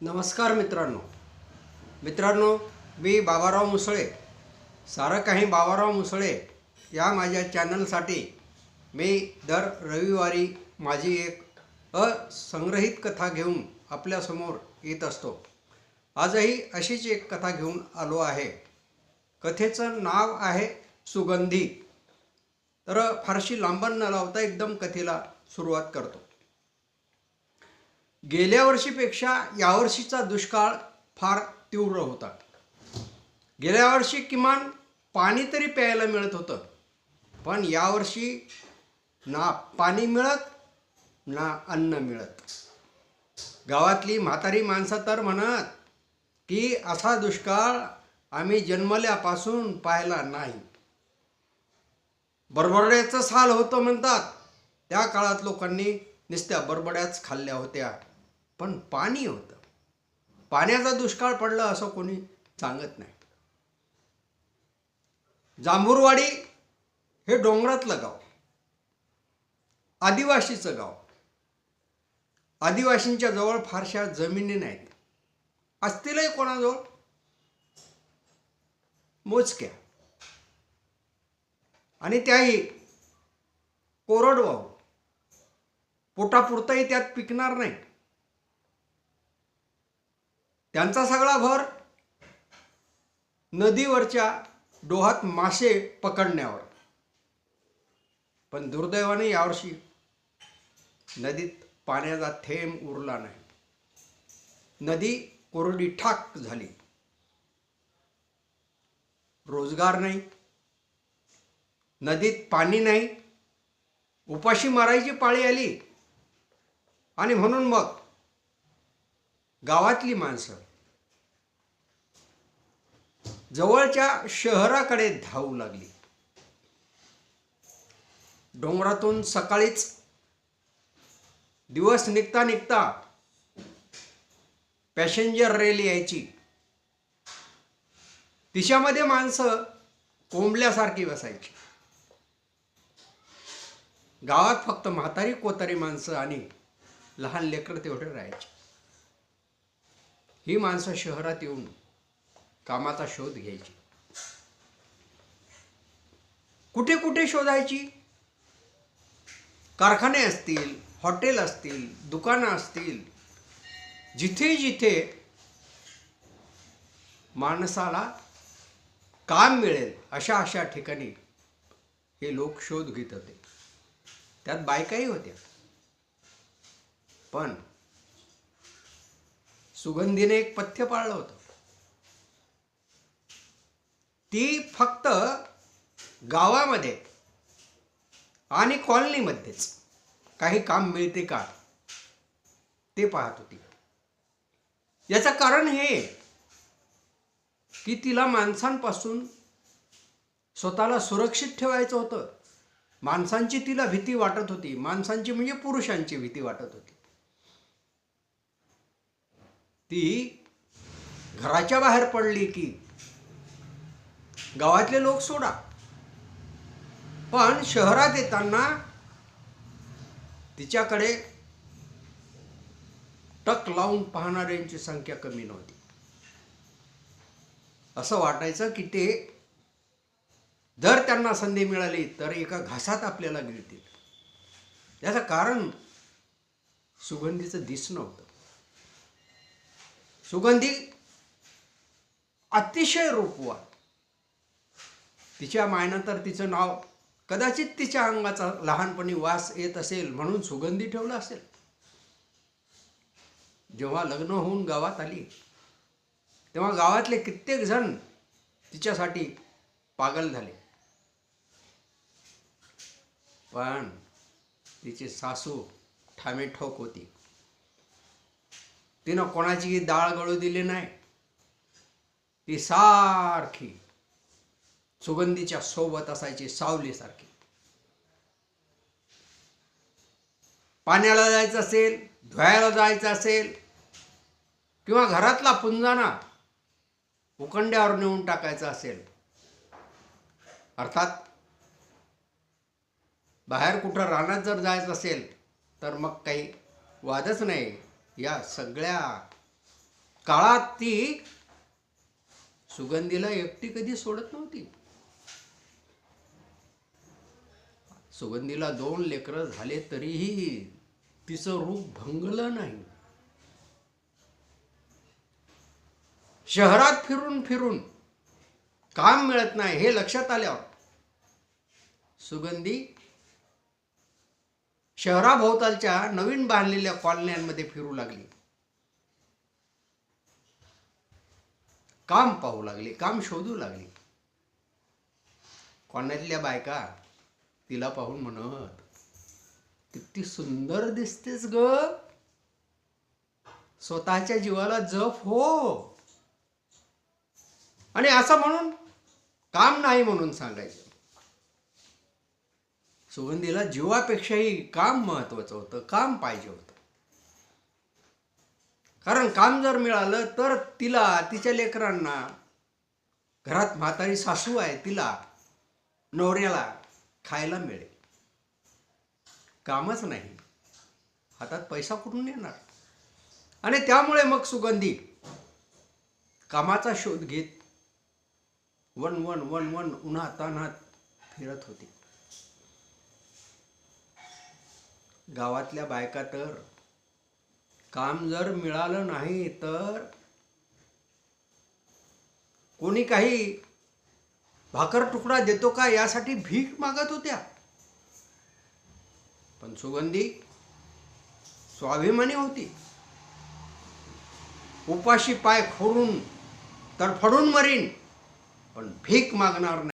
नमस्कार मित्रांनो. मित्रांनो मी बाबाराव मुसळे. सारं काही बाबाराव मुसळे या माझ्या चॅनलसाठी मी दर रविवारी माझी एक असंग्रहित कथा घेऊन आपल्यासमोर येत असतो. आजही अशीच एक कथा घेऊन आलो आहे. कथेचं नाव आहे सुगंधी. तर फारशी लांबण न लावता एकदम कथेला सुरुवात करतो. गेल्या वर्षीपेक्षा यावर्षीचा दुष्काळ फार तीव्र होता. गेल्या वर्षी किमान पाणी तरी प्यायला मिळत होतं. पण यावर्षी ना पाणी मिळत ना अन्न मिळत. गावातली म्हातारी माणसं तर म्हणत की असा दुष्काळ आम्ही जन्मल्यापासून पाहिला नाही. बरबरड्याचं साल होतं म्हणतात. त्या काळात लोकांनी नुसत्या बरबड्याच खाल्ल्या होत्या. पण पाणी होतं. पाण्याचा दुष्काळ पडला असं कोणी सांगत नाही. जांभूरवाडी हे डोंगरातलं गाव. आदिवासीचं गाव. आदिवासींच्या जवळ फारशा जमिनी नाहीत. असतीलही कोणाजवळ? मोजक्या. आणि त्याही कोरडवाहू. पोटापुरताही त्यात पिकणार नाही. त्यांचा सगळा भर नदीवरच्या डोहात मासे पकडण्यावर. पण दुर्दैवाने यावर्षी नदीत पाण्याचा थेंब उरला नाही. नदी कोरडी ठाक झाली. रोजगार नाही. नदीत पाणी नाही. उपाशी मारायची पाळी आली. आणि म्हणून मग गावातली माणसं जवळच्या शहराकडे धावू लागली. डोंगरातून सकाळीच दिवस निघता निघता पॅसेंजर रेल यायची. तिच्यामध्ये माणसं कोंबल्यासारखी बसायची. गावात फक्त म्हातारी कोतारी माणसं आणि लहान लेकरं तेवढे राहायचे. ही माणसं शहरात येऊन कामाचा शोध घ्यायची. कुठे कुठे शोधायची? कारखाने असतील हॉटेल असतील दुकानं असतील जिथे जिथे माणसाला काम मिळेल अशा अशा ठिकाणी हे लोक शोध घेत होते. त्यात बायकाही होत्या. पण सुगंधीने एक पथ्य पाळलं होतं. ती फक्त गावामध्ये आणि कॉलनीमध्येच काही काम मिळते का ते पाहत होती. याचं कारण हे की तिला माणसांपासून स्वतःला सुरक्षित ठेवायचं होतं. माणसांची तिला भीती वाटत होती. माणसांची म्हणजे पुरुषांची भीती वाटत होती. ती घराच्या बाहेर पडली की गावातले लोक सोडा. पण शहरात येताना तिच्याकडे टक लावून पाहणाऱ्यांची संख्या कमी नव्हती. असं वाटायचं की ते जर त्यांना संधी मिळाली तर एका घासात आपल्याला गिळतील. याचं कारण सुगंधीचं दिसणं होतं सुगंधी अतिशय रूपवान. तिच्या मायनंतर तिचं नाव कदाचित तिच्या अंगाचा लहानपणी वास येत असेल म्हणून सुगंधी ठेवलं असेल. जेव्हा लग्न होऊन गावात आली तेव्हा गावातले कित्येक जण तिच्यासाठी पागल झाले. पण तिची सासू ठामे ठोक होती. तिनं कोणाची डाळ गळू दिली नाही. ती सारखी सुगंधीच्या सोबत असायची सावलीसारखी पाण्याला जायचं असेल धुवायला जायचं असेल किंवा घरातला पुंजाना उकंड्यावर नेऊन टाकायचा असेल अर्थात बाहेर कुठं रानात जर जायचं असेल तर मग काही वादच नाही. या सगळ्या काळात ती सुगंधीला एकटी कधी सोडत नव्हती. सुगंधीला दोन लेकरं झाले तरीही तिचं रूप भंगलं नाही. शहरात फिरून फिरून काम मिळत नाही हे लक्षात आल्यावर सुगंधी शहराभोवतालच्या नवीन बांधलेल्या कॉलन्यांमध्ये फिरू लागली. काम पाहू लागले काम शोधू लागली. कॉलन्यातल्या बायका तिला पाहून म्हणत किती सुंदर दिसतेस ग. स्वतःच्या जीवाला जप हो. आणि असं म्हणून काम नाही म्हणून सांगायचं. सुगंधीला जीवापेक्षाही काम महत्वाचं होतं काम पाहिजे होतं. कारण काम जर मिळालं तर तिला तिच्या लेकरांना घरात म्हातारी सासू आहे तिला नवऱ्याला खायला मिळेल. कामच नाही. हातात पैसा कुठून येणार? आणि त्यामुळे मग सुगंधी कामाचा शोध घेत वन वन वन वन उन्हात तान्हात फिरत होती. गावातल्या बायका तर काम जर मिळालं नाही तर कोणी काही भाकर तुकडा देतो का यासाठी भीक मागत होत्या. पण सुगंधी स्वाभिमानी होती. उपाशी पाय खोडून तडफडून मरीन पण भीक मागणार नाही